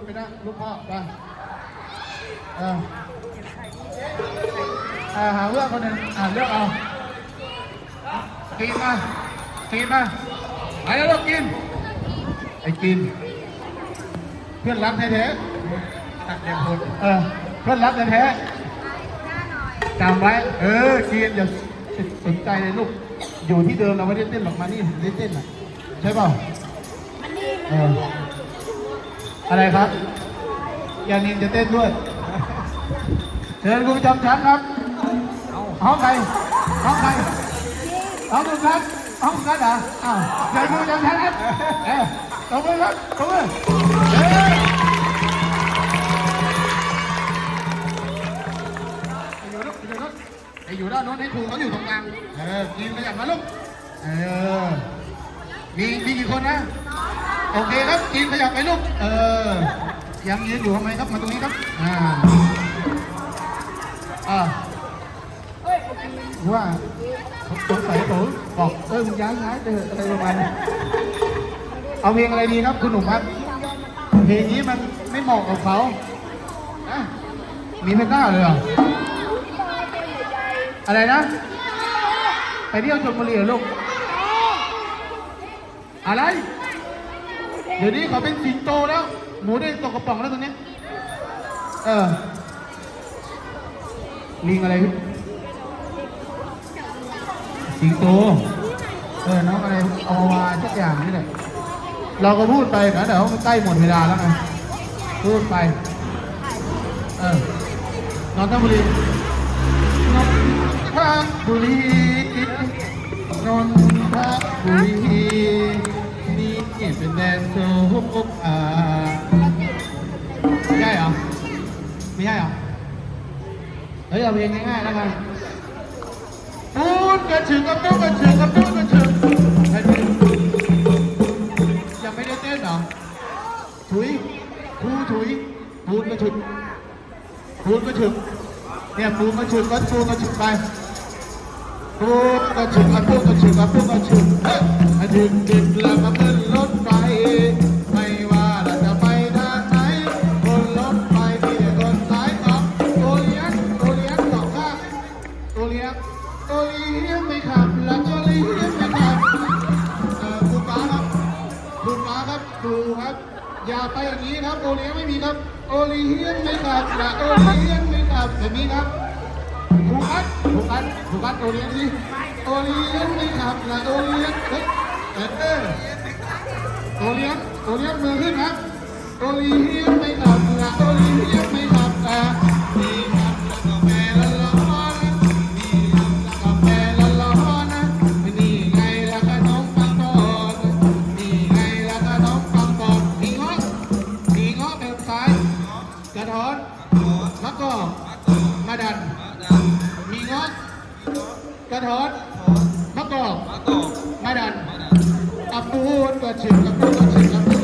พูดไปนะลูกพ่อไปเออเออหาเลือกคนหนึ่งอ่าเลือกเอากินมากินมาไปแล้วลูกกินไอ้กิน เพื่อนรักแท้ๆตักเด็กคนเออเพื่อนรักแท้ๆจำไว้ เออกินอย่าสนใจเลยลูกอยู่ที่เดิมเราไม่ได้เต้นหรอกมานี่ได้เต้นอะใช่เปล่า เออ อะไรครับยานินจะเต้นด้วยเชิญคุณประจำชั้นครับห้องใครห้องใครห้องคุณครับห้องคุณครับเหรออ้าวเชิญคุณประจำชั้นครับเออตบมือครับตบมือเอ้ยไอ้อยู่ลูกไอ้อยู่ลูกไอ้อยู่ด้านโน้นให้ครูเขาอยู่ตรงกลาง เออกินขยับมาลูก เออ มีมีกี่คนนะ โอเคครับกินขยับไปลูก เออ ยังยืนอยู่ทำไมครับ มาตรงนี้ครับ อ่า อ่าว่าสงสัยผมบอกเออมึงย้ายย้ายเถอะอะไรประมาณเอาเพลงอะไรดีครับคุณหนุ่มครับเพลงนี้มันไม่เหมาะกับเขาอะมีไม่กล้าเลยเหรออะไรนะ ไปเที่ยวชลบุรีเหรอลูก อะไร เดี๋ยวนี้เขาเป็นสิงโตแล้ว หมูได้ตกกระป๋องแล้วตรงนี้เออลิงอะไรพี่สิงโต เออ น้องอะไรอวาสักอย่างนี่แหละ เราก็พูดไปนะเดี๋ยวมันใกล้หมดเวลาแล้วไงพูดไป เออ นอนทบุรีนอนทบุรี เฮ้ยเอาเพลงง่ายๆแล้วกันปูนกระฉึงกับปูนกระฉึงกับปูนกระฉึงแค่นี้ยังไม่ได้เต้นเหรอถุยครูถุยปูนกระฉึงปูนกระฉึงเนี่ยปูนกระฉึงก็ปูนกระฉึงไปปูนกระฉึงกับปูนกระฉึงกับปูนกระฉึงเฮ้ยกระฉึงดินแล้วก็ขึ้นรถ โอเลี้ยงไม่ขับแล้วโอเลี้ยงไม่ขับเออคุณป้าครับคุณป้าครับดูครับ อย่าไปอย่างนี้ครับโอเลี้ยงไม่มีครับ โอเลี้ยงไม่ขับและโอเลี้ยงไม่ขับแบบนี้ครับถูกอัดถูกอัดถูกอัดโอเลี้ยงสิโอเลี้ยงไม่ขับและโอเลี้ยงเฮ้ยเออเออโอเลี้ยงโอเลี้ยงมือขึ้นครับโอเลี้ยงไม่ขับและโอเลี้ยง มีเงาะกระท้อนมะกอกมะดันอับปูนกระชิงกับปูนกระชิงกับปูน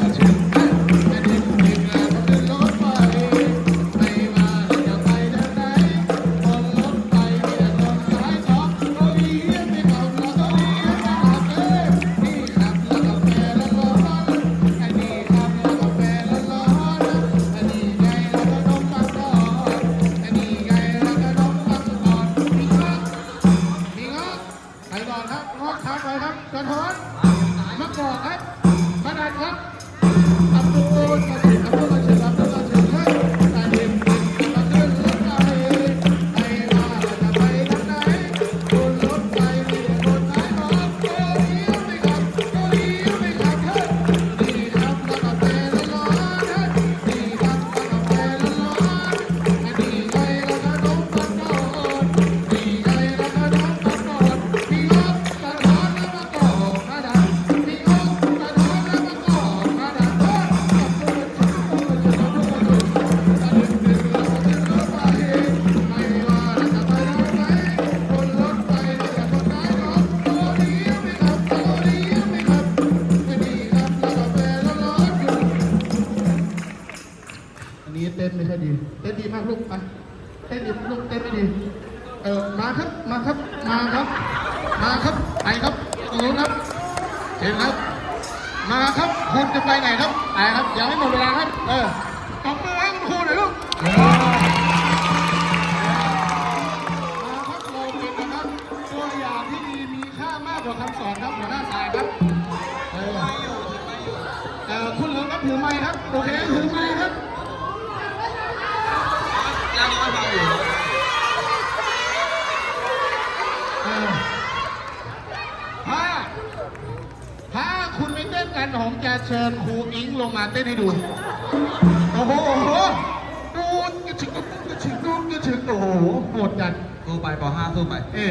ดีมากลูกไปเต้นดีลูกเต้นไม่ดีเออมาครับมาครับมาครับ มาครับไปครับตรงนู้นครับเห็นครับ มาครับคุณจะไปไหนครับไปครับอย่าให้หมดเวลาครับ เออตบมือให้ครูหน่อยลูก เชิญครูอิงลงมาเต้นให้ดู โอ้โหโอ้โหดูกระชิงกระชิงดูกระชิงโอ้โหโหดจัดสู้ไปป .5 สู้ไป เอ๊ะ